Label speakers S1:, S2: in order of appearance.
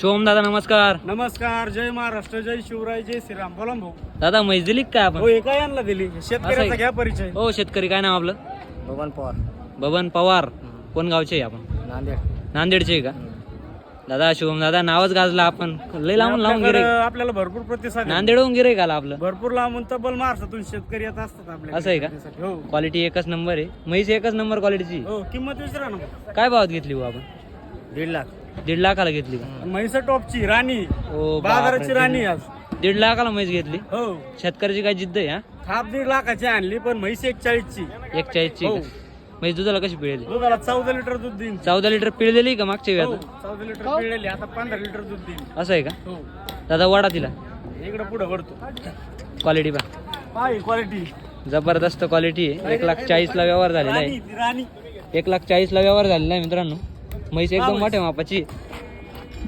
S1: शोम दादा नमस्कार.
S2: नमस्कार जय महाराष्ट्र जय शिवराय जय श्रीराम. बोला ना भाऊ.
S1: दादा म्हैस दिली का काय
S2: हो
S1: आपण
S2: एका यांना दिली. शेतकऱ्याचा घ्या परिचय.
S1: हो शेतकरी काय नाव आपलं?
S2: भगवान पवार.
S1: बबन पवार. कोण गावचे आहे आपण?
S2: नांदेड.
S1: नांदेडचे आहे का? दादा शुभम दादा नावच गाजला आपण. लय लावून लावून गिरे.
S2: आपल्याकडं- आपल्याला भरपूर प्रतिसाद आहे.
S1: नांदेडहून गिरे का आपलं.
S2: भरपूर लांबून तब्बल महाराष्ट्रातून शेतकरी येत असतात आपल्या
S1: असं आहे का?
S2: हो.
S1: क्वालिटी एकच नंबर आहे. म्हैस एकच नंबर क्वालिटीची
S2: हो किंमत विचारा ना.
S1: काय भावात घेतली भाऊ आपण?
S2: दीड लाख.
S1: दीड लाखाला घेतली का?
S2: म्हैस टॉपची राणी.
S1: ओ
S2: बाजाराची
S1: बापरे.
S2: राणी आज.
S1: दीड लाखाला म्हैस घेतली?
S2: हो.
S1: शेतकऱ्याची काय जिद्द आहे हा?
S2: थाप दीड लाखाची आणली पण म्हैस एक चाळीसची
S1: एक चाळीसची
S2: हो.
S1: म्हैस दुधाला कशी पिळेली?
S2: दुधाला चौदा लिटर दूध देईन.
S1: चौदा लिटर पिळलेली का मागच्या
S2: हो,
S1: वेळात?
S2: चौदा लिटर पिळलेली आता पंधरा लिटर दूध देईन.
S1: असं आहे का?
S2: हो.
S1: दादा वाडा तिला.
S2: इकडे पुढे वरतो.
S1: क्वालिटी पा
S2: पाय क्वालिटी
S1: जबरदस्त क्वालिटी आहे. एक लाख चाळीसला व्यवहार झालेला आहे.
S2: राणी ती राणी.
S1: एक लाख चाळीसला व्यवहार झालेला आहे मित्रांनो. म्हैस एकदम मोठ्या मापाची आहे.